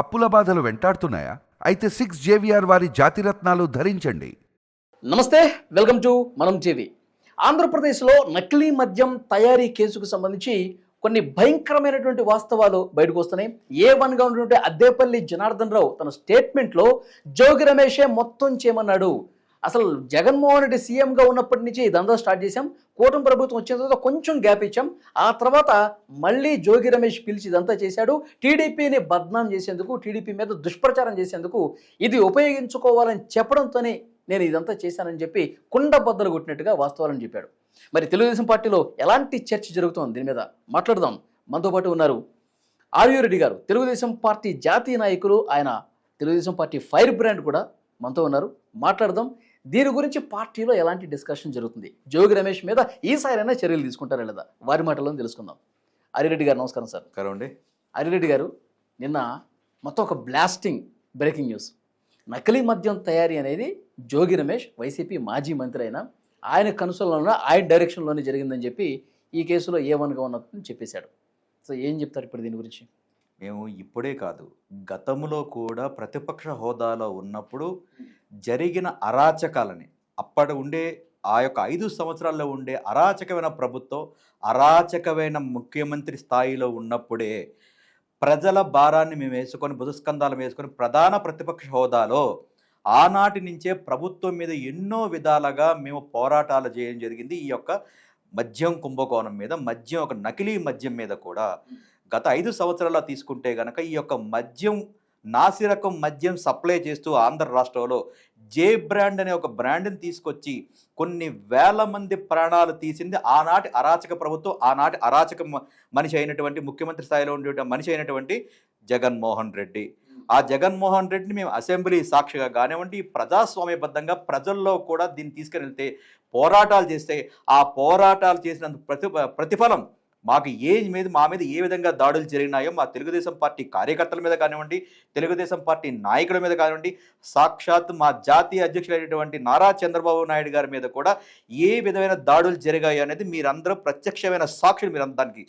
అప్పుల బాధలు వెంటాడుతున్నాయా? అయితే సిక్స్ జేవిఆర్ వారి జాతిరత్నాలు ధరించండి. నమస్తే వెల్కమ్ టు మనం టీవీ. ఆంధ్రప్రదేశ్లో నకిలీ మద్యం తయారీ కేసుకు సంబంధించి కొన్ని భయంకరమైనటువంటి వాస్తవాలు బయటకు వస్తున్నాయి. ఏ వన్గా ఉన్నటువంటి అద్దేపల్లి జనార్దన్ రావు తన స్టేట్మెంట్లో జోగి రమేషే మొత్తం చేయమన్నాడు. అసలు జగన్మోహన్ రెడ్డి సీఎంగా ఉన్నప్పటి నుంచి ఇదంతా స్టార్ట్ చేశాం. కూటమి ప్రభుత్వం వచ్చిన తర్వాత కొంచెం గ్యాప్ ఇచ్చాం. ఆ తర్వాత మళ్ళీ జోగి రమేష్ పిలిచి ఇదంతా చేశాడు. టీడీపీని బద్నాం చేసేందుకు టీడీపీ మీద దుష్ప్రచారం చేసేందుకు ఇది ఉపయోగించుకోవాలని చెప్పడంతోనే నేను ఇదంతా చేశానని చెప్పి కుండ బద్దలు కొట్టినట్టుగా వాస్తవాలను చెప్పాడు. మరి తెలుగుదేశం పార్టీలో ఎలాంటి చర్చ జరుగుతోంది? దీని మీద మాట్లాడదాం. మనతో పాటు ఉన్నారు ఆర్యూ రెడ్డి గారు. తెలుగుదేశం పార్టీ జాతీయ నాయకులు. ఆయన తెలుగుదేశం పార్టీ ఫైర్ బ్రాండ్ కూడా. మనతో ఉన్నారు. మాట్లాడదాం. దీని గురించి పార్టీలో ఎలాంటి డిస్కషన్ జరుగుతుంది? జోగి రమేష్ మీద ఈసారైనా చర్యలు తీసుకుంటారా లేదా? వారి మాటల్లో తెలుసుకుందాం. ఆర్యరెడ్డి గారు నమస్కారం సార్. నమస్కారం అండి ఆర్యరెడ్డి గారు నిన్న మొత్తం ఒక బ్లాస్టింగ్ బ్రేకింగ్ న్యూస్ నకిలీ మద్యం తయారీ అనేది జోగి రమేష్ వైసీపీ మాజీ మంత్రి అయిన ఆయన కనుసలోన ఆయన డైరెక్షన్లోనే జరిగిందని చెప్పి ఈ కేసులో ఏ వన్గా ఉన్నదని చెప్పేశాడు. సో ఏం చెప్తారు ఇప్పుడు దీని గురించి? మేము ఇప్పుడే కాదు గతంలో కూడా ప్రతిపక్ష హోదాలో ఉన్నప్పుడు జరిగిన అరాచకాలని అప్పటి ఉండే ఆ యొక్క ఐదు సంవత్సరాల్లో ఉండే అరాచకమైన ప్రభుత్వం అరాచకమైన ముఖ్యమంత్రి స్థాయిలో ఉన్నప్పుడే ప్రజల భారాన్ని మేము వేసుకొని బుధస్కంధాలు వేసుకొని ప్రధాన ప్రతిపక్ష హోదాలో ఆనాటి నుంచే ప్రభుత్వం మీద ఎన్నో విధాలుగా మేము పోరాటాలు చేయడం జరిగింది. ఈ యొక్క మద్యం కుంభకోణం మీద మద్యం ఒక నకిలీ మద్యం మీద కూడా గత ఐదు సంవత్సరాల తీసుకుంటే గనక ఈ యొక్క మద్యం నాసిరకం మద్యం సప్లై చేస్తూ ఆంధ్ర రాష్ట్రంలో జే బ్రాండ్ అనే ఒక బ్రాండ్ని తీసుకొచ్చి కొన్ని వేల మంది ప్రాణాలు తీసింది. ఆనాటి అరాచక ప్రభుత్వం ఆనాటి అరాచక మనిషి అయినటువంటి ముఖ్యమంత్రి స్థాయిలో ఉండే మనిషి అయినటువంటి జగన్మోహన్ రెడ్డి. ఆ జగన్మోహన్ రెడ్డిని మేము అసెంబ్లీ సాక్షిగా కానివ్వండి ప్రజాస్వామ్యబద్ధంగా ప్రజల్లో కూడా దీన్ని తీసుకెళ్తే పోరాటాలు చేస్తే ఆ పోరాటాలు చేసినందుకు ప్రతి ప్రతిఫలం మాకు ఏ మీద మా మీద ఏ విధంగా దాడులు జరిగినాయో మా తెలుగుదేశం పార్టీ కార్యకర్తల మీద కానివ్వండి తెలుగుదేశం పార్టీ నాయకుల మీద కానివ్వండి సాక్షాత్ మా జాతీయ అధ్యక్షులైనటువంటి నారా చంద్రబాబు నాయుడు గారి మీద కూడా ఏ విధమైన దాడులు జరిగాయి అనేది మీరందరూ ప్రత్యక్షమైన సాక్షులు మీరు దానికి.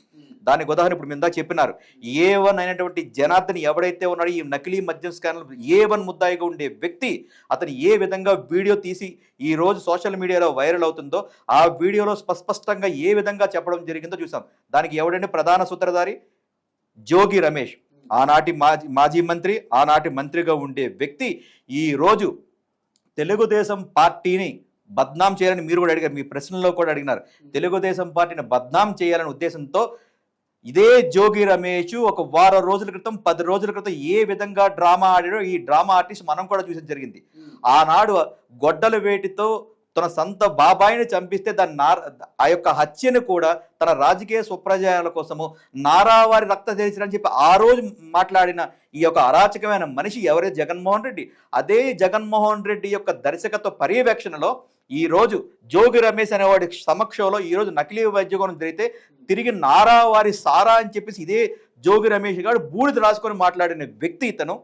దానికి ఉదాహరణ ఇప్పుడు మీద చెప్పినారు. ఏ వన్ అయినటువంటి జనార్దన్ ఎవడైతే ఉన్నాడో ఈ నకిలీ మద్యం స్కానర్ ఏ వన్ ముద్దాయిగా ఉండే వ్యక్తి అతను ఏ విధంగా వీడియో తీసి ఈ రోజు సోషల్ మీడియాలో వైరల్ అవుతుందో ఆ వీడియోలో స్పష్టంగా ఏ విధంగా చెప్పడం జరిగిందో చూసాం. దానికి ఎవడండి ప్రధాన సూత్రధారి? జోగి రమేష్. ఆనాటి మాజీ మాజీ మంత్రి ఆనాటి మంత్రిగా ఉండే వ్యక్తి ఈ రోజు తెలుగుదేశం పార్టీని బద్నాం చేయాలని మీరు కూడా అడిగారు. మీ ప్రశ్నలో కూడా అడిగినారు. తెలుగుదేశం పార్టీని బద్నాం చేయాలనే ఉద్దేశంతో ఇదే జోగి రమేష్ ఒక వారం రోజుల క్రితం పది రోజుల క్రితం ఏ విధంగా డ్రామా ఆడాడో ఈ డ్రామా ఆర్టిస్ట్ మనం కూడా చూసడం జరిగింది. ఆనాడు గొడ్డల వేటితో తన సొంత బాబాయిని చంపిస్తే దాని నార ఆ యొక్క హత్యను కూడా తన రాజకీయ స్వప్రజయాల కోసము నారావారి రక్త అని చెప్పి ఆ రోజు మాట్లాడిన ఈ యొక్క అరాచకమైన మనిషి ఎవరే? జగన్మోహన్ రెడ్డి. అదే జగన్మోహన్ రెడ్డి యొక్క దర్శకత్వ పర్యవేక్షణలో ఈ రోజు జోగి రమేష్ అనేవాడి సమక్షంలో ఈరోజు నకిలీ వైద్యకోణం జరిగితే తిరిగి నారావారి సారా అని చెప్పేసి ఇదే జోగి రమేష్ గారు బూడిద రాసుకొని మాట్లాడిన వ్యక్తి ఇతను.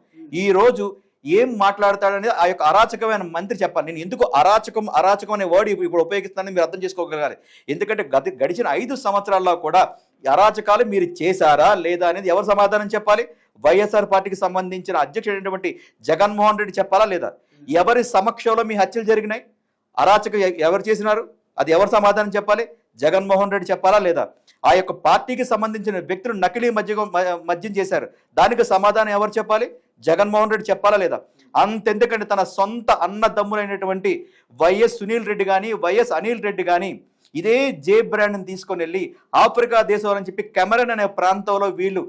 ఈ రోజు ఏం మాట్లాడతాడనేది ఆ యొక్క అరాచకమైన మంత్రి చెప్పాలి. నేను ఎందుకు అరాచకం అరాచకం అనే వర్డ్ ఇప్పుడు ఉపయోగిస్తానని మీరు అర్థం చేసుకోగలగాలి. ఎందుకంటే గత గడిచిన ఐదు సంవత్సరాల్లో కూడా అరాచకాలు మీరు చేశారా లేదా అనేది ఎవరు సమాధానం చెప్పాలి? వైఎస్ఆర్ పార్టీకి సంబంధించిన అధ్యక్షుడైనటువంటి జగన్మోహన్ రెడ్డి చెప్పాలా లేదా? ఎవరి సమక్షంలో మీ హత్యలు జరిగినాయి? అరాచక ఎవరు చేసినారు? అది ఎవరు సమాధానం చెప్పాలి? జగన్మోహన్ రెడ్డి చెప్పాలా లేదా? ఆ యొక్క పార్టీకి సంబంధించిన వ్యక్తులు నకిలీ మద్యం మద్యం చేశారు. దానికి సమాధానం ఎవరు చెప్పాలి? జగన్మోహన్ రెడ్డి చెప్పాలా లేదా? అంతెందుకంటే తన సొంత అన్నదమ్ములైనటువంటి వైఎస్ సునీల్ రెడ్డి కానీ వైఎస్ అనిల్ రెడ్డి కానీ ఇదే జే బ్రాండ్ని తీసుకొని వెళ్ళి ఆఫ్రికా దేశం అని చెప్పి కెమెరన్ అనే ప్రాంతంలో వీళ్ళు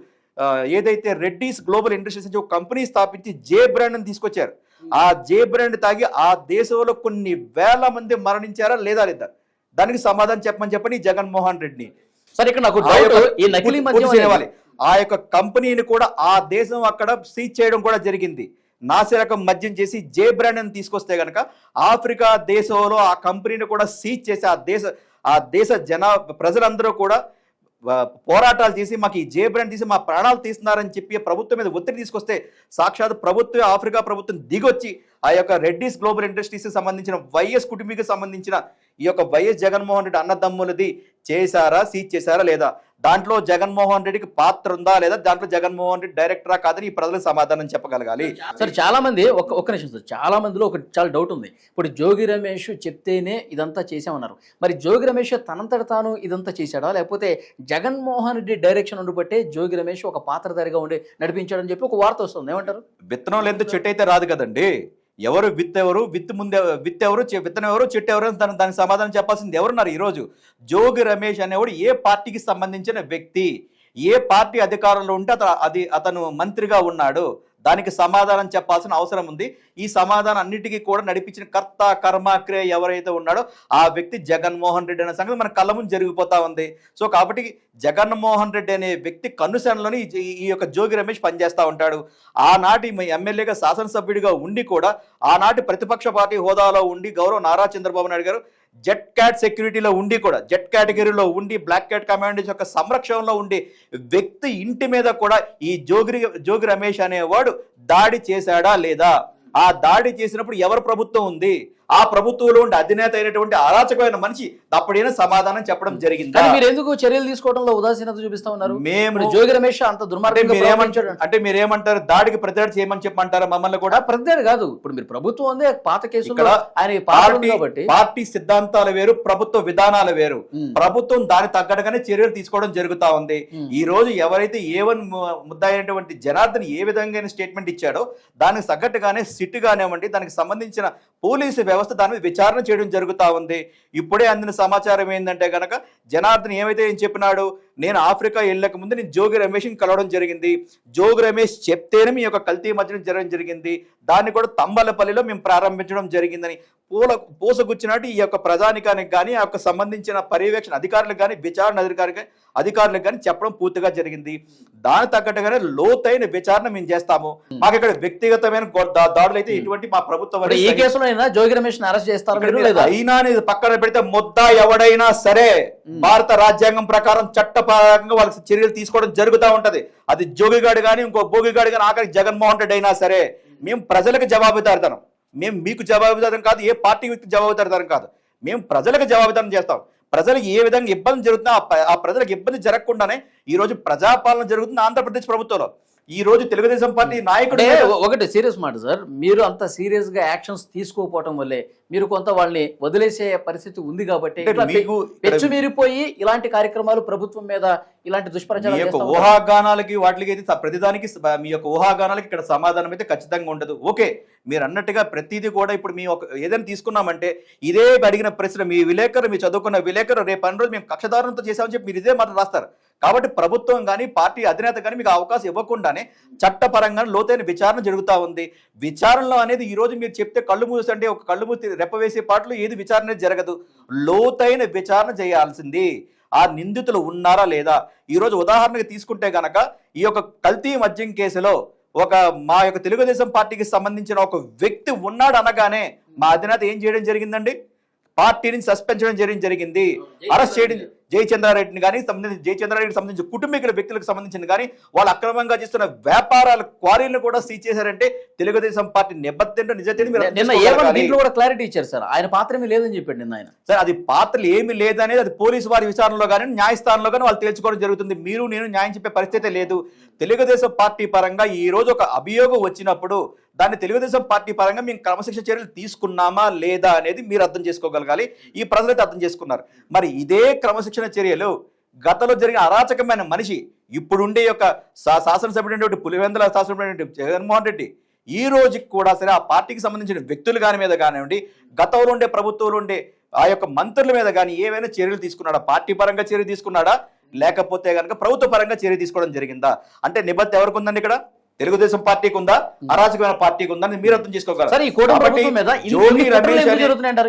ఏదైతే రెడ్డీస్ గ్లోబల్ ఇండస్ట్రీస్ నుంచి ఒక కంపెనీ స్థాపించి జే బ్రాండ్ని తీసుకొచ్చారు. ఆ జే బ్రాండ్ తాగి ఆ దేశంలో కొన్ని వేల మంది మరణించారా లేదా లేదా? దానికి సమాధానం చెప్పమని చెప్పని జగన్మోహన్ రెడ్డిని. సరే ఇక్కడ నాకు ఆ యొక్క డౌట్ ఈ నకిలీ మద్యం ఆ యొక్క కంపెనీని కూడా ఆ దేశం అక్కడ సీజ్ చేయడం కూడా జరిగింది. నాసిరకం మద్యం చేసి జే బ్రాండ్ అని తీసుకొస్తే గనక ఆఫ్రికా దేశంలో ఆ కంపెనీని కూడా సీజ్ చేసి ఆ దేశ ఆ దేశ జన ప్రజలందరూ కూడా పోరాటాలు చేసి మాకు ఈ జే బ్రాండ్ తీసి మా ప్రాణాలు తీస్తున్నారని చెప్పి ప్రభుత్వం మీద ఒత్తిడి తీసుకొస్తే సాక్షాత్ ప్రభుత్వం ఆఫ్రికా ప్రభుత్వం దిగొచ్చి ఆ యొక్క రెడ్డిస్ గ్లోబల్ ఇండస్ట్రీస్ సంబంధించిన వైఎస్ కుటుంబీకి సంబంధించిన ఈ యొక్క వైఎస్ జగన్మోహన్ రెడ్డి అన్నదమ్ములది చేశారా సీజ్ చేశారా లేదా? దాంట్లో జగన్మోహన్ రెడ్డికి పాత్ర ఉందా లేదా? దాంట్లో జగన్మోహన్ రెడ్డి డైరెక్టరా కాదని ఈ ప్రజలకు సమాధానం చెప్పగలగాలి. సార్ చాలా మంది ఒక ఒక్క నిమిషం సార్ చాలా మందిలో ఒక చాలా డౌట్ ఉంది. ఇప్పుడు జోగి రమేష్ చెప్తేనే ఇదంతా చేసామన్నారు మరి జోగి రమేష్ తనంతట తాను ఇదంతా చేశాడా? లేకపోతే జగన్మోహన్ రెడ్డి డైరెక్షన్ ఉండిబట్టే జోగి రమేష్ ఒక పాత్రధారిగా ఉండి నడిపించాడని చెప్పి ఒక వార్త వస్తుంది. ఏమంటారు? విత్తనం లేదు చెట్టు అయితే రాదు కదండి? ఎవరు విత్ ఎవరు విత్ ముందే విత్ ఎవరు విత్తనం ఎవరు చెట్టు ఎవరు దాని దానికి సమాధానం చెప్పాల్సింది ఎవరున్నారు ఈరోజు? జోగి రమేష్ అనేవాడు ఏ పార్టీకి సంబంధించిన వ్యక్తి? ఏ పార్టీ అధికారంలో ఉంటే అతను అది అతను మంత్రిగా ఉన్నాడు. దానికి సమాధానం చెప్పాల్సిన అవసరం ఉంది. ఈ సమాధానం అన్నిటికీ కూడా నడిపించిన కర్త కర్మ క్రియ ఎవరైతే ఉన్నాడో ఆ వ్యక్తి జగన్మోహన్ రెడ్డి అనే సంగతి మన కళ్ళ ముందు జరిగిపోతా ఉంది. సో కాబట్టి జగన్మోహన్ రెడ్డి అనే వ్యక్తి కన్నుసెనలోని ఈ- యొక్క జోగి రమేష్ పనిచేస్తూ ఉంటాడు. ఆనాటి ఎమ్మెల్యేగా శాసనసభ్యుడిగా ఉండి కూడా ఆనాటి ప్రతిపక్ష పార్టీ హోదాలో ఉండి గౌరవ నారా చంద్రబాబు నాయుడు గారు జెట్ క్యాట్ సెక్యూరిటీలో ఉండి కూడా జెట్ కేటగిరీలో ఉండి బ్లాక్ క్యాట్ కమాండర్స్ యొక్క సంరక్షణలో ఉండి వ్యక్తి ఇంటి మీద కూడా ఈ జోగి జోగి రమేష్ అనేవాడు దాడి చేశాడా లేదా? ఆ దాడి చేసినప్పుడు ఎవరు ప్రభుత్వం ఉంది? ఆ ప్రభుత్వంలో ఉండే అధినేత అయినటువంటి అరాచకమైన మనిషి అప్పుడైనా సమాధానం చెప్పడం జరిగిందా? మీరు ఎందుకు చర్యలు తీసుకోవడంలో ఉదాసీనత చూపిస్తా ఉన్నారు? మేము జోగి రమేష్ అంత అంటే ప్రవర్తించాడు. అంటే మీరేమంటారు దాడికి ప్రతిదాడి చేయమని చెప్పమంటారా మమ్మల్ని కూడా? ప్రతిదాడి కాదు. ఇప్పుడు మీరు ప్రభుత్వం ఉంది పాత ఇక్కడ ఆయన పార్టీ పార్టీ సిద్ధాంతాలు వేరు ప్రభుత్వ విధానాలు వేరు. ప్రభుత్వం దాని తగ్గట్టుగానే చర్యలు తీసుకోవడం జరుగుతా ఉంది. ఈ రోజు ఎవరైతే ఏవన్ ముద్దాయినటువంటి జనార్దన్ ఏ విధంగా స్టేట్మెంట్ ఇచ్చాడో దానికి తగ్గట్టుగానే సిట్ కానివ్వండి దానికి సంబంధించిన పోలీసు వ్యవస్థ దాని మీద విచారణ చేయడం జరుగుతా ఉంది. ఇప్పుడే అందిన సమాచారం ఏంటంటే గనక జనార్దన్ ఏమైతే ఏం చెప్పినాడు? నేను ఆఫ్రికా వెళ్ళక ముందు నేను జోగి రమేష్ని కలవడం జరిగింది. జోగి రమేష్ చెప్తేనే మీ యొక్క కల్తీ మధ్యన జరగడం జరిగింది. దాన్ని కూడా తంబలపల్లిలో మేము ప్రారంభించడం జరిగిందని. పూల పూసగుచ్చినట్టు ఈ యొక్క ప్రజానికానికి కానీ ఆ యొక్క సంబంధించిన పర్యవేక్షణ అధికారులకు కానీ విచారణ అధికారికి అధికారులకు కానీ చెప్పడం పూర్తిగా జరిగింది. దాని తగ్గట్టుగానే లోతైన విచారణ మేము చేస్తాము. మాకు ఇక్కడ వ్యక్తిగతమైన దాడులు అయితే ఎటువంటి మా ప్రభుత్వం ఈ అనేది కేసులో అయినా జోగి రమేష్ అరెస్ట్ చేస్తారు అయినా పక్కన పెడితే ముద్ద ఎవడైనా సరే భారత రాజ్యాంగం ప్రకారం చట్టపరంగా వాళ్ళకి చర్యలు తీసుకోవడం జరుగుతూ ఉంటది. అది జోగిగాడు కానీ ఇంకో భోగిగాడు కానీ ఆఖరికి జగన్మోహన్ రెడ్డి అయినా సరే మేము ప్రజలకు జవాబుదారుతాం మేము మీకు జవాబుదారం కాదు ఏ పార్టీ వ్యక్తికి జవాబుదారుతారం కాదు. మేము ప్రజలకు జవాబుదారం చేస్తాం. ప్రజలకు ఏ విధంగా ఇబ్బంది జరుగుతుందో ఆ ప్రజలకు ఇబ్బంది జరగకుండానే ఈ రోజు ప్రజాపాలన జరుగుతుంది ఆంధ్రప్రదేశ్ ప్రభుత్వంలో. ఈ రోజు తెలుగుదేశం పార్టీ నాయకుడు ఒకటి సీరియస్ మాట సార్. మీరు అంత సీరియస్గా యాక్షన్స్ తీసుకోకపోవటం వల్లే మీరు కొంత వాళ్ళని వదిలేసే పరిస్థితి ఉంది కాబట్టి పెచ్చు మీరిపోయి ఇలాంటి కార్యక్రమాలు ప్రభుత్వం మీద ఇలాంటి దుష్ప్రచారం. ఊహాగానాలకి వాటికి అయితే ప్రతిదానికి మీ యొక్క ఊహాగానాలకి ఇక్కడ సమాధానం అయితే ఖచ్చితంగా ఉండదు. ఓకే మీరు అన్నట్టుగా ప్రతిదీ కూడా ఇప్పుడు మీ ఒక ఏదైనా తీసుకున్నామంటే ఇదే అడిగిన ప్రశ్న మీ విలేకరు మీ చదువుకున్న విలేకరు రేపు అన్ని రోజు మేము కక్షదారులతో చేసామని చెప్పి మీరు ఇదే మాట రాస్తారు. కాబట్టి ప్రభుత్వం కానీ పార్టీ అధినేత కానీ మీకు అవకాశం ఇవ్వకుండానే చట్టపరంగా లోతైన విచారణ జరుగుతూ ఉంది. విచారణలో అనేది ఈ రోజు మీరు చెప్తే కళ్ళు మూసి అంటే ఒక కళ్ళు మూసి రెప్ప వేసే పాటలు ఏది విచారణ జరగదు. లోతైన విచారణ చేయాల్సింది. ఆ నిందితులు ఉన్నారా లేదా? ఈ రోజు ఉదాహరణకు తీసుకుంటే గనక ఈ యొక్క కల్తీ మద్యం కేసులో ఒక మా యొక్క తెలుగుదేశం పార్టీకి సంబంధించిన ఒక వ్యక్తి ఉన్నాడు అనగానే మా అధినేత ఏం చేయడం జరిగిందండి? పార్టీని సస్పెండ్ చేయడం జరిగి- జరిగింది అరెస్ట్ చేయడం జయచంద్రారెడ్డిని కానీ సంబంధించి జయచంద్రారెడ్డికి సంబంధించిన కుటుంబీకుల వ్యక్తులకు సంబంధించిన కానీ వాళ్ళు అక్రమంగా చేస్తున్న వ్యాపారాల క్వారీలను కూడా సీజ్ చేశారంటే తెలుగుదేశం పార్టీ చేసుకోగలగాలి. దీంట్లో కూడా క్లారిటీ ఇచ్చారు సార్. ఆయన పాత్ర ఏమీ లేదని చెప్పాడు నిన్న ఆయన. సార్ అది పాత్రలు ఏమి లేదనేది అది పోలీసు వారి విచారణలో కానీ న్యాయస్థానంలో కానీ వాళ్ళు తేల్చుకోవడం జరుగుతుంది. మీరు నేను న్యాయం చెప్పే పరిస్థితి లేదు. తెలుగుదేశం పార్టీ పరంగా ఈ రోజు ఒక అభియోగం వచ్చినప్పుడు దాన్ని తెలుగుదేశం పార్టీ పరంగా మేము క్రమశిక్షణ చర్యలు తీసుకున్నామా లేదా అనేది మీరు అర్థం చేసుకోగలగాలి. ఈ ప్రజలైతే అర్థం చేసుకున్నారు. మరి ఇదే క్రమశిక్షణ చర్యలు గతంలో జరిగిన అరాచకమైన మనిషి ఇప్పుడుండే యొక్క శాసనసభ్యుడైనటువంటి పులివెందుల శాసనసభ్యుడైనటువంటి జగన్మోహన్ రెడ్డి ఈ రోజుకి కూడా సరే ఆ పార్టీకి సంబంధించిన వ్యక్తులు కాని మీద కానివ్వండి గతంలో ఉండే ప్రభుత్వంలో ఉండే ఆ యొక్క మంత్రుల మీద కానీ ఏవైనా చర్యలు తీసుకున్నాడా? పార్టీ పరంగా చర్య తీసుకున్నాడా? లేకపోతే కనుక ప్రభుత్వ పరంగా చర్య తీసుకోవడం జరిగిందా? అంటే నిబద్ధత ఎవరికి ఉందండి ఇక్కడ? తెలుగుదేశం పార్టీకి ఉందా అరాచకమైన పార్టీకి ఉందా మీరు అర్థం చేసుకోగలరు?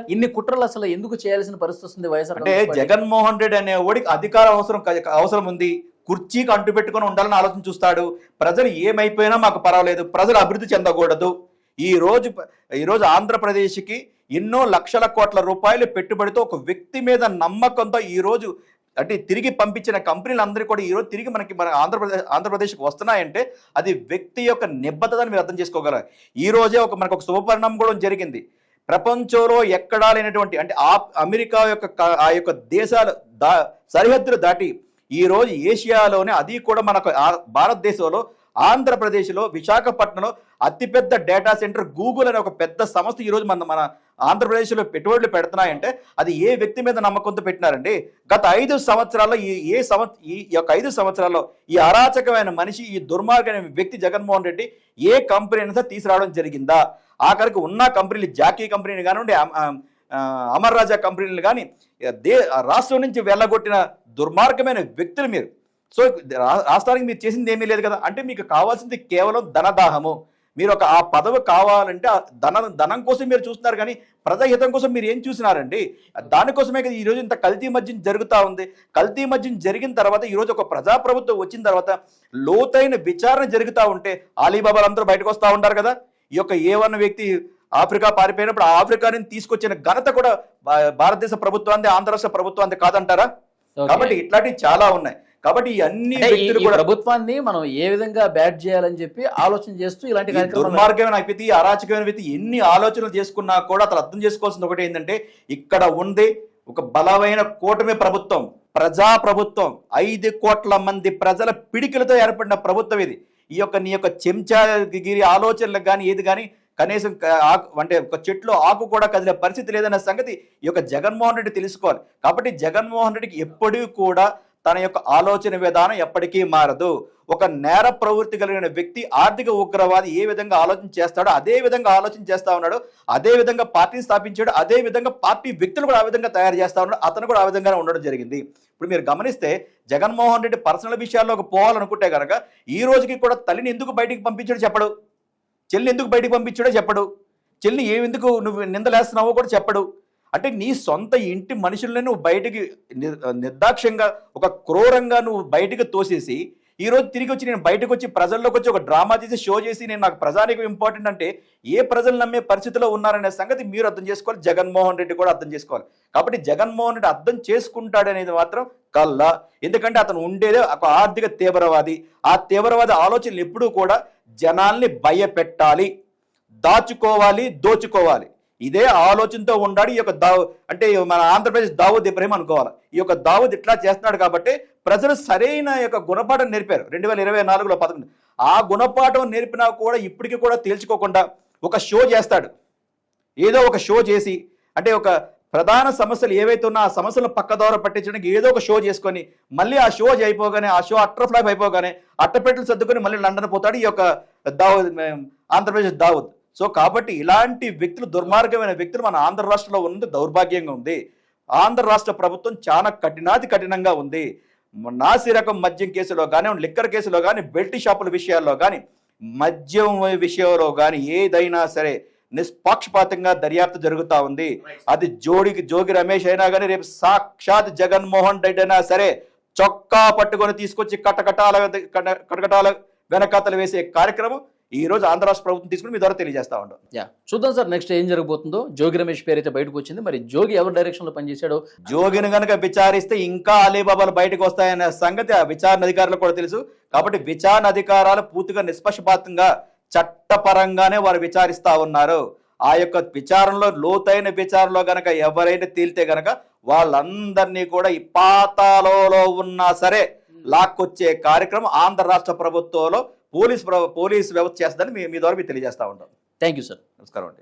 ఇన్ని- కుట్రలు అసలు ఎందుకు చేయాల్సిన పరిస్థితి వస్తుంది వైఎస్ఆర్ అంటే? జగన్మోహన్ రెడ్డి అనే ఓడికి అధికారం అవసరం అవసరం ఉంది. కుర్చీకి అంటు పెట్టుకొని ఉండాలని ఆలోచన చూస్తాడు. ప్రజలు ఏమైపోయినా మాకు పర్వాలేదు. ప్రజలు అభివృద్ధి చెందకూడదు. ఈ రోజు ఈ రోజు ఆంధ్రప్రదేశ్కి ఎన్నో లక్షల కోట్ల రూపాయలు పెట్టుబడితో ఒక వ్యక్తి మీద నమ్మకంతో ఈ రోజు అంటే తిరిగి పంపించిన కంపెనీలు అందరూ కూడా ఈరోజు తిరిగి మనకి మన ఆంధ్రప్రదేశ్ ఆంధ్రప్రదేశ్కి వస్తున్నాయంటే అది వ్యక్తి యొక్క నిబద్ధతని మీరు అర్థం చేసుకోగలరు. ఈ రోజే ఒక మనకు ఒక శుభపరిణామం కూడా జరిగింది. ప్రపంచంలో ఎక్కడా లేనటువంటి అంటే ఆ అమెరికా యొక్క ఆ యొక్క దేశాలు దా సరిహద్దులు దాటి ఈరోజు ఏషియాలోనే అది కూడా మనకు ఆ- భారతదేశంలో ఆంధ్రప్రదేశ్లో విశాఖపట్నంలో అతిపెద్ద డేటా సెంటర్ గూగుల్ అనే ఒక పెద్ద సంస్థ ఈరోజు మన మన ఆంధ్రప్రదేశ్లో పెట్టుబడులు పెడుతున్నాయంటే అది ఏ వ్యక్తి మీద నమ్మకంతో పెట్టినారండి? గత ఐదు సంవత్సరాల్లో ఈ ఏ సంవత్స ఈ యొక్క ఐదు సంవత్సరాల్లో ఈ అరాచకమైన మనిషి ఈ దుర్మార్గమైన వ్యక్తి జగన్మోహన్ రెడ్డి ఏ కంపెనీ అయినా తీసుకురావడం జరిగిందా? ఆఖరికి ఉన్న కంపెనీలు జాకీ కంపెనీని కానివ్వండి అమర్ రాజా కంపెనీలు కానీ దే రాష్ట్రం నుంచి వెళ్ళగొట్టిన దుర్మార్గమైన వ్యక్తులు మీరు. సో రా- రాష్ట్రానికి మీరు చేసింది ఏమీ లేదు కదా. అంటే మీకు కావాల్సింది కేవలం ధనదాహము. మీరు ఒక ఆ పదవి కావాలంటే ధన ధనం కోసం మీరు చూస్తున్నారు కానీ ప్రజాహితం కోసం మీరు ఏం చూసినారండి? దానికోసమే కదా ఈరోజు ఇంత కల్తీ మద్యం జరుగుతూ ఉంది. కల్తీ మద్యం జరిగిన తర్వాత ఈరోజు ఒక ప్రజాప్రభుత్వం వచ్చిన తర్వాత లోతైన విచారణ జరుగుతూ ఉంటే అలీబాబాలు అందరూ బయటకు వస్తూ ఉంటారు కదా? ఈ యొక్క ఏ వన్ వ్యక్తి ఆఫ్రికా పారిపోయినప్పుడు ఆ ఆఫ్రికా నుంచి తీసుకొచ్చిన ఘనత కూడా భారతదేశ ప్రభుత్వాన్ని ఆంధ్ర రాష్ట్ర ప్రభుత్వాన్ని కాదంటారా. కాబట్టి ఇట్లాంటివి చాలా ఉన్నాయి. కాబట్టి అన్ని వ్యక్తులు కూడా ప్రభుత్వాన్ని మనం ఏ విధంగా బ్యాట్ చేయాలని చెప్పి ఆలోచన చేస్తూ ఇలాంటి దుర్మార్గమైన వ్యక్తి అరాచకమైన వ్యక్తి ఎన్ని ఆలోచనలు చేసుకున్నా కూడా అతను అర్థం చేసుకోవాల్సింది ఒకటి ఏంటంటే ఇక్కడ ఉంది ఒక బలమైన కూటమి ప్రభుత్వం ప్రజా ప్రభుత్వం ఐదు కోట్ల మంది ప్రజల పిడికిలతో ఏర్పడిన ప్రభుత్వం ఇది. ఈ యొక్క నీ యొక్క చెంచాగిరి ఆలోచనలకు కానీ ఏది కానీ కనీసం అంటే ఒక చెట్లు ఆకు కూడా కదిలే పరిస్థితి లేదన్న సంగతి ఈ యొక్క జగన్మోహన్ రెడ్డి తెలుసుకోవాలి. కాబట్టి జగన్మోహన్ రెడ్డికి ఎప్పుడూ కూడా తన యొక్క ఆలోచన విధానం ఎప్పటికీ మారదు. ఒక నేర ప్రవృత్తి కలిగిన వ్యక్తి ఆర్థిక ఉగ్రవాది ఏ విధంగా ఆలోచన చేస్తాడో అదే విధంగా ఆలోచన చేస్తా ఉన్నాడు. అదే విధంగా పార్టీని స్థాపించాడు. అదే విధంగా పార్టీ వ్యక్తులు కూడా ఆ విధంగా తయారు చేస్తా ఉన్నాడు. అతను కూడా ఆ విధంగానే ఉండడం జరిగింది. ఇప్పుడు మీరు గమనిస్తే జగన్మోహన్ రెడ్డి పర్సనల్ విషయాల్లోకి పోవాలనుకుంటే కనుక ఈ రోజుకి కూడా తల్లిని ఎందుకు బయటికి పంపించాడో చెప్పడు. చెల్లి ఎందుకు బయటికి పంపించాడో చెప్పడు. చెల్లి ఏమెందుకు నువ్వు నిందలేస్తున్నావో కూడా చెప్పడు. అంటే నీ సొంత ఇంటి మనుషుల్ని నువ్వు బయటికి నిర్దాక్ష్యంగా ఒక క్రూరంగా నువ్వు బయటకు తోసేసి ఈ రోజు తిరిగి వచ్చి నేను బయటకు వచ్చి ప్రజల్లోకి వచ్చి ఒక డ్రామా చేసి షో చేసి నేను నాకు ప్రజానికి ఇంపార్టెంట్ అంటే ఏ ప్రజలు నమ్మే పరిస్థితిలో ఉన్నారనే సంగతి మీరు అర్థం చేసుకోవాలి. జగన్మోహన్ రెడ్డి కూడా అర్థం చేసుకోవాలి. కాబట్టి జగన్మోహన్ రెడ్డి అర్థం చేసుకుంటాడనేది మాత్రం కల్లా ఎందుకంటే అతను ఉండేదే ఒక ఆర్థిక తీవ్రవాది. ఆ తీవ్రవాది ఆలోచనలు ఎప్పుడూ కూడా జనాల్ని భయపెట్టాలి. దాచుకోవాలి దోచుకోవాలి. ఇదే ఆలోచనతో ఉండాడు ఈ యొక్క దావు అంటే మన ఆంధ్రప్రదేశ్ దావూద్ ఇబ్రహీం అనుకోవాలి. ఈ యొక్క దావూద్ ఇట్లా చేస్తున్నాడు కాబట్టి ప్రజలు సరైన యొక్క గుణపాఠం నేర్పారు. రెండు వేల ఇరవై నాలుగులో పదకొండు. ఆ గుణపాఠం నేర్పినా కూడా ఇప్పటికీ కూడా తేల్చుకోకుండా ఒక షో చేస్తాడు. ఏదో ఒక షో చేసి అంటే ఒక ప్రధాన సమస్యలు ఏవైతే ఉన్నా ఆ సమస్యలను పక్కదోర పట్టించడానికి ఏదో ఒక షో చేసుకొని మళ్ళీ ఆ షో అయిపోగానే ఆ షో అట్టర్ ఫ్లాప్ అయిపోగానే అట్టపెట్టలు సర్దుకొని మళ్ళీ లండన్ పోతాడు ఈ యొక్క దావూద్ ఆంధ్రప్రదేశ్ దావూద్. సో కాబట్టి ఇలాంటి వ్యక్తులు దుర్మార్గమైన వ్యక్తులు మన ఆంధ్ర రాష్ట్రంలో ఉన్నది దౌర్భాగ్యంగా ఉంది. ఆంధ్ర రాష్ట్ర ప్రభుత్వం చాలా కఠినాది కఠినంగా ఉంది. నాసిరకం మద్యం కేసులో కానీ లిక్కర్ కేసులో కానీ బెల్ట్ షాపుల విషయాల్లో కానీ మద్యం విషయంలో కానీ ఏదైనా సరే నిష్పాక్షపాతంగా దర్యాప్తు జరుగుతూ ఉంది. అది జోడికి జోగి రమేష్ అయినా కానీ రేపు సాక్షాత్ జగన్మోహన్ రెడ్డి అయినా సరే చొక్కా పట్టుకొని తీసుకొచ్చి కటకటాల కటకటాల వెనకాతలు వేసే కార్యక్రమం ఈ రోజు ఆంధ్ర రాష్ట్ర ప్రభుత్వం తీసుకుని మీ ద్వారా తెలియజేస్తా ఉంటాం యా. చూద్దాం సార్ నెక్స్ట్ ఏం జరగబోతుందో. జోగి రమేష్ పేరు అయితే బయటకు వచ్చింది. మరి జోగి ఎవరి డైరెక్షన్లో పనిచేశాడో? జోగిని గనక విచారిస్తే ఇంకా అలీబాబాలు బయటకు వస్తాయనే సంగతి ఆ విచారణ అధికారులకు కూడా తెలుసు. కాబట్టి విచారణ అధికారాలు పూర్తిగా నిష్పక్షపాతంగా చట్టపరంగానే వారు విచారిస్తా ఉన్నారు. ఆ యొక్క విచారణలో లోతైన విచారణలో గనక ఎవరైనా తేలితే గనక వాళ్ళందరినీ కూడా ఈ పాతాలలో ఉన్నా సరే లాక్కొచ్చే కార్యక్రమం ఆంధ్ర రాష్ట్ర ప్రభుత్వంలో పోలీస్ ప్ర- పోలీస్ వ్యవస్థ చేస్తుందని మీ మీ ద్వారా మీకు తెలియజేస్తా ఉంటాం. థ్యాంక్ యూ సార్ నమస్కారం అండి.